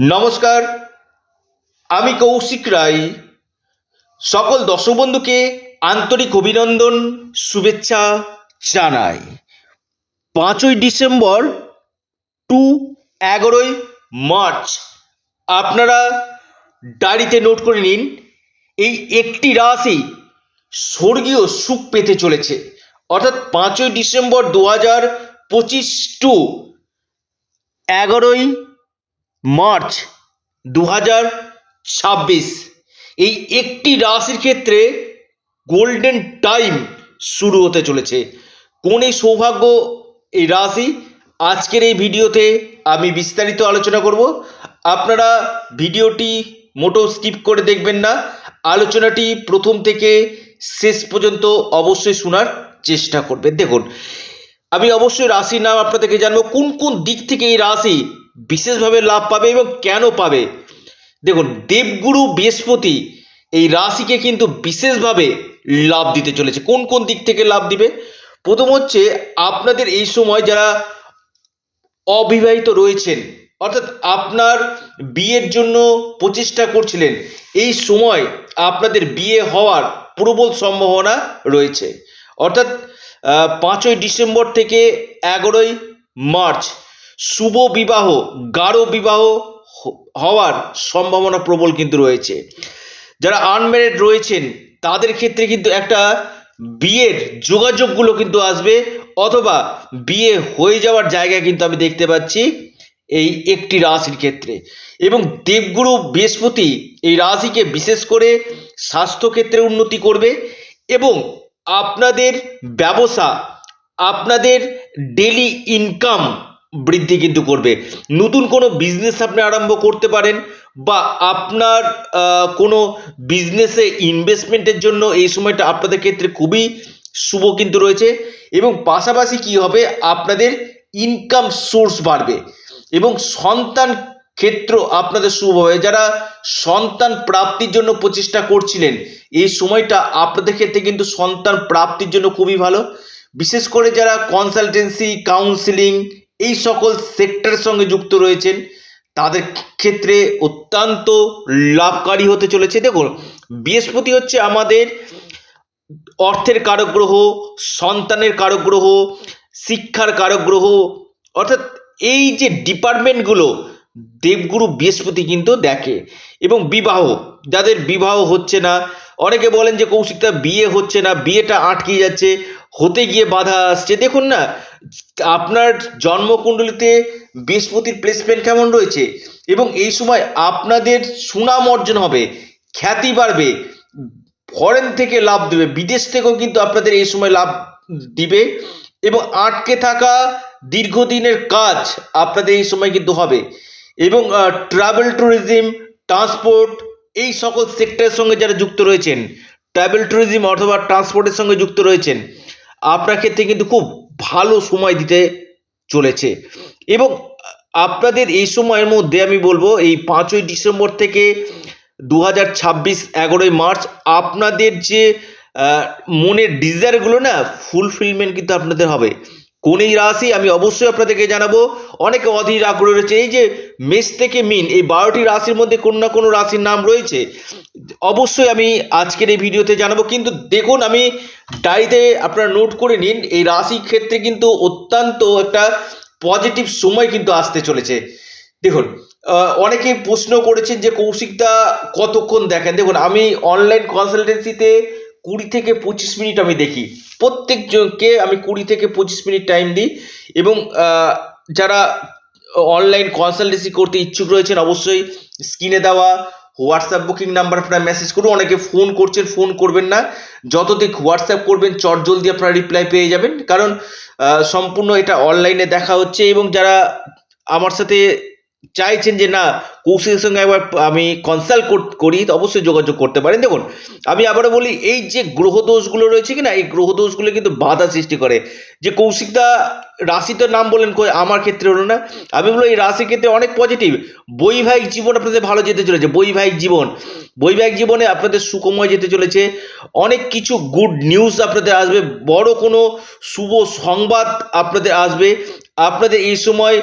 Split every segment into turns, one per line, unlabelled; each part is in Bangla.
নমস্কার, আমি কৌশিক রায়। সকল দর্শক বন্ধুকে আন্তরিক অভিনন্দন, শুভেচ্ছা জানাই। পাঁচই ডিসেম্বর টু এগারোই মার্চ। আপনারা ডায়েরিতে নোট করে নিন, এই একটি রাশি স্বর্গীয় সুখ পেতে চলেছে। অর্থাৎ পাঁচই ডিসেম্বর দু হাজার পঁচিশ টু এগারোই মার্চ দু হাজার ছাব্বিশ। এই একটি রাশির ক্ষেত্রে গোল্ডেন টাইম শুরু হতে চলেছে। কোন এই সৌভাগ্য এই রাশি? আজকের এই ভিডিওতে আমি বিস্তারিত আলোচনা করব। আপনারা ভিডিওটি মোটো স্কিপ করে দেখবেন না। আলোচনাটি প্রথম থেকে শেষ পর্যন্ত অবশ্যই শোনার চেষ্টা করবেন। দেখুন, আমি অবশ্যই রাশির নাম আপনাদেরকে জানব। কোন কোন দিক থেকে এই রাশি বিশেষভাবে লাভ পাবে এবং কেন পাবে? দেখুন, দেবগুরু বৃহস্পতি এই রাশিকে কিন্তু বিশেষভাবে লাভ দিতে চলেছে। কোন কোন দিক থেকে লাভ দিবে? প্রথম হচ্ছে আপনাদের এই সময় যারা অবিবাহিত রয়েছেন, অর্থাৎ আপনার বিয়ের জন্য প্রচেষ্টা করছিলেন, এই সময় আপনাদের বিয়ে হওয়ার প্রবল সম্ভাবনা রয়েছে। অর্থাৎ পাঁচই ডিসেম্বর থেকে এগারোই মার্চ শুভ বিবাহ, গাঢ় বিবাহ হওয়ার সম্ভাবনা প্রবল কিন্তু রয়েছে। যারা আনম্যারিড রয়েছেন, তাদের ক্ষেত্রে কিন্তু একটা বিয়ের যোগাযোগগুলো কিন্তু আসবে, অথবা বিয়ে হয়ে যাওয়ার জায়গা কিন্তু আমি দেখতে পাচ্ছি এই একটি রাশির ক্ষেত্রে। এবং দেবগুরু বৃহস্পতি এই রাশিকে বিশেষ করে স্বাস্থ্যক্ষেত্রে উন্নতি করবে এবং আপনাদের ব্যবসা, আপনাদের ডেলি ইনকাম বৃদ্ধি কিন্তু করবে। নতুন কোনো বিজনেস আপনি আরম্ভ করতে পারেন বা আপনার কোনো বিজনেসে ইনভেস্টমেন্টের জন্য এই সময়টা আপনাদের ক্ষেত্রে খুবই শুভ কিন্তু রয়েছে এবং পাশাপাশি কি হবে? আপনাদের ইনকাম সোর্স বাড়বে এবং সন্তান ক্ষেত্র আপনাদের শুভ হবে। যারা সন্তান প্রাপ্তির জন্য প্রচেষ্টা করছিলেন, এই সময়টা আপনাদের ক্ষেত্রে কিন্তু সন্তান প্রাপ্তির জন্য খুবই ভালো। বিশেষ করে যারা কনসালটেন্সি কাউন্সিলিং এই সকল সেক্টরের সঙ্গে যুক্ত রয়েছেন। তাদের ক্ষেত্রে অত্যন্ত লাভকারী হতে চলেছে। দেখুন, বৃহস্পতি হচ্ছে আমাদের অর্থের কারক গ্রহ সন্তানের কারক গ্রহ শিক্ষার কারক গ্রহ অর্থাৎ এই যে ডিপার্টমেন্টগুলো দেবগুরু বৃহস্পতি কিন্তু দেখে। এবং বিবাহ, যাদের বিবাহ হচ্ছে না, অনেকে বলেন যে কৌশিকটা বিয়ে হচ্ছে না, বিয়েটা আটকে যাচ্ছে। হতে গিয়ে বাধা আসছে। দেখুন না, আপনার জন্মকুণ্ডলিতে বৃহস্পতির প্লেসমেন্ট কেমন রয়েছে? এবং এই সময় আপনাদের সুনাম অর্জন হবে, খ্যাতি বাড়বে ফরেন থেকে লাভ দেবে, বিদেশ থেকেও কিন্তু আপনাদের এই সময় লাভ দিবে, এবং আটকে থাকা দীর্ঘদিনের কাজ আপনাদের এই সময় কিন্তু হবে। এবং ট্রাভেল ট্যুরিজম ট্রান্সপোর্ট এই সকল সেক্টরের সঙ্গে যারা যুক্ত রয়েছেন ট্রাভেল ট্যুরিজম অথবা ট্রান্সপোর্টের সঙ্গে যুক্ত রয়েছেন আপনার ক্ষেত্রে কিন্তু খুব ভালো সময় দিতে চলেছে। এবং আপনাদের এই সময়ের মধ্যে আমি বলব, এই পাঁচই ডিসেম্বর থেকে দু হাজার ছাব্বিশ এগারোই মার্চ আপনাদের যে মনের ডিজায়ারগুলো না, ফুলফিলমেন্ট কিন্তু আপনাদের হবে। কোন এই রাশি, আমি অবশ্যই আপনাদেরকে জানাব, অনেকে অধীর আগ্রহ রয়েছে। এই যে মেষ থেকে মিন, এই বারোটি রাশির মধ্যে কোনো না কোনো রাশির নাম রয়েছে। অবশ্যই আমি আজকের এই ভিডিওতে জানাব কিন্তু দেখুন আমি ডায়েরিতে আপনারা নোট করে নিন এই রাশির ক্ষেত্রে কিন্তু অত্যন্ত একটা পজিটিভ সময় কিন্তু আসতে চলেছে। দেখুন আহ, অনেকে প্রশ্ন করেছেন যে কৌশিকদা কতক্ষণ দেখেন? দেখুন আমি অনলাইন কনসালটেন্সিতে কুড়ি থেকে পঁচিশ মিনিট আমি দেখি। প্রত্যেকজনকে আমি কুড়ি থেকে পঁচিশ মিনিট টাইম দিই এবং যারা অনলাইন কনসালটেন্সি করতে ইচ্ছুক রয়েছেন অবশ্যই স্ক্রিনে দেওয়া হোয়াটসঅ্যাপ বুকিং নাম্বার আপনারা মেসেজ করুন অনেকে ফোন করছেন ফোন করবেন না। যত যতদিক হোয়াটসঅ্যাপ করবেন চট জলদি আপনারা রিপ্লাই পেয়ে যাবেন। কারণ সম্পূর্ণ এটা অনলাইনে দেখা হচ্ছে এবং যারা আমার সাথে চাইছেন যে, না, কৌশিকের সঙ্গে একবার আমি কনসাল্ট করি তো অবশ্যই যোগাযোগ করতে পারেন। দেখুন, আমি আবারও বলি, এই যে গ্রহ দোষগুলো রয়েছে কি না এই গ্রহ দোষগুলো কিন্তু বাধা সৃষ্টি করে। যে কৌশিকদা রাশি তো নাম বলেন কই, আমার ক্ষেত্রে হলো না। আমি বলব, এই রাশির ক্ষেত্রে অনেক পজিটিভ বৈবাহিক জীবন আপনাদের ভালো যেতে চলেছে, বৈবাহিক জীবন। বৈবাহিক জীবনে আপনাদের সুখময় যেতে চলেছে। অনেক কিছু গুড নিউজ আপনাদের আসবে, বড় কোনো শুভ সংবাদ আপনাদের আসবে। আপনাদের এই সময়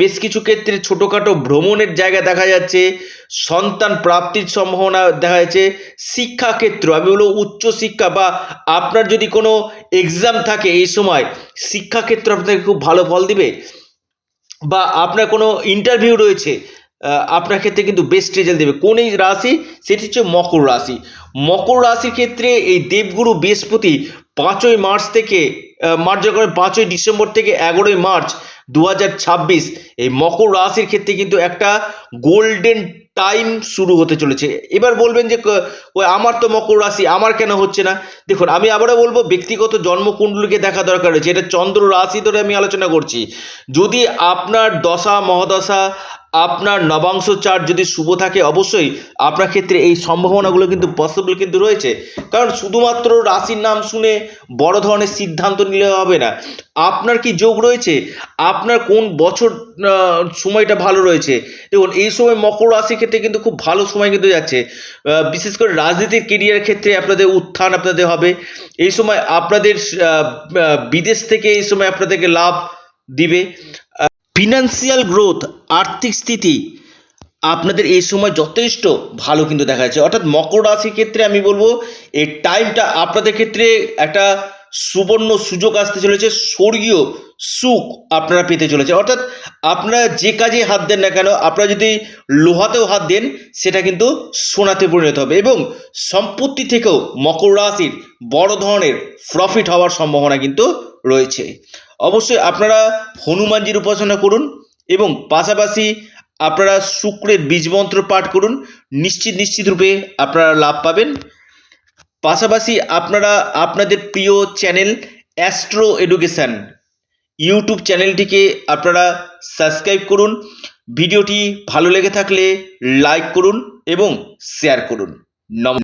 বেশ কিছু ক্ষেত্রে ছোটোখাটো ভ্রমণের জায়গা দেখা যাচ্ছে, সন্তান প্রাপ্তির সম্ভাবনা দেখা যাচ্ছে, শিক্ষাক্ষেত্র, আমি বলব উচ্চশিক্ষা বা আপনার যদি কোনো এক্সাম থাকে এই সময়, শিক্ষাক্ষেত্র আপনাকে খুব ভালো ফল দিবে বা আপনার কোনো ইন্টারভিউ রয়েছে আপনার ক্ষেত্রে কিন্তু বেস্ট রেজাল্ট দেবে। কোন এই রাশি? সেটি হচ্ছে মকর রাশি। মকর রাশির ক্ষেত্রে এই দেবগুরু বৃহস্পতি পাঁচই মার্চ থেকে মার্চ যখন পাঁচই ডিসেম্বর থেকে এগারোই মার্চ দু হাজার ছাব্বিশ, এই মকর রাশির ক্ষেত্রে কিন্তু একটা গোল্ডেন টাইম শুরু হতে চলেছে। এবার বলবেন যে আমার তো মকর রাশি, আমার কেন হচ্ছে না? দেখুন, আমি আবারও বলব, ব্যক্তিগত জন্মকুণ্ডলীকে দেখা দরকার রয়েছে। এটা চন্দ্র রাশি ধরে আমি আলোচনা করছি। যদি আপনার দশা, মহাদশা আপনার নবাংশ চার্ট যদি শুভ থাকে, অবশ্যই আপনার ক্ষেত্রে এই সম্ভাবনাগুলো কিন্তু পসিবল কিন্তু রয়েছে। কারণ শুধুমাত্র রাশির নাম শুনে বড় ধরনের সিদ্ধান্ত নিলে হবে না। আপনার কি যোগ রয়েছে? আপনার কোন বছর সময়টা ভালো রয়েছে? দেখুন, এই সময় মকর রাশির ক্ষেত্রে কিন্তু খুব ভালো সময় কিন্তু যাচ্ছে। বিশেষ করে রাজনীতির কেরিয়ার ক্ষেত্রে আপনাদের উত্থান আপনাদের হবে। এই সময় আপনাদের বিদেশ থেকে এই সময় আপনাদেরকে লাভ দিবে। ফিনান্সিয়াল গ্রোথ, আর্থিক স্থিতি আপনাদের এই সময় যথেষ্ট ভালো কিন্তু দেখা যাচ্ছে। অর্থাৎ মকর রাশির ক্ষেত্রে আমি বলব, এই টাইমটা আপনাদের ক্ষেত্রে একটা সুবর্ণ সুযোগ আসতে চলেছে, স্বর্গীয় সুখ আপনারা পেতে চলেছে। অর্থাৎ আপনারা যে কাজে হাত দেন না কেন, আপনারা যদি লোহাতেও হাত দেন, সেটা কিন্তু সোনাতে পরিণত হবে এবং সম্পত্তি থেকেও মকর রাশির বড় ধরনের প্রফিট হওয়ার সম্ভাবনা কিন্তু রয়েছে। অবশ্যই আপনারা হনুমানজির উপাসনা করুন এবং পাশাপাশি আপনারা শুক্রের বীজমন্ত্র পাঠ করুন। নিশ্চিত নিশ্চিত রূপে আপনারা লাভ পাবেন। পাশাপাশি আপনারা, আপনাদের প্রিয় চ্যানেল অ্যাস্ট্রো এডুকেশান ইউটিউব চ্যানেলটিকে আপনারা সাবস্ক্রাইব করুন, ভিডিওটি ভালো লেগে থাকলে লাইক করুন এবং শেয়ার করুন। নম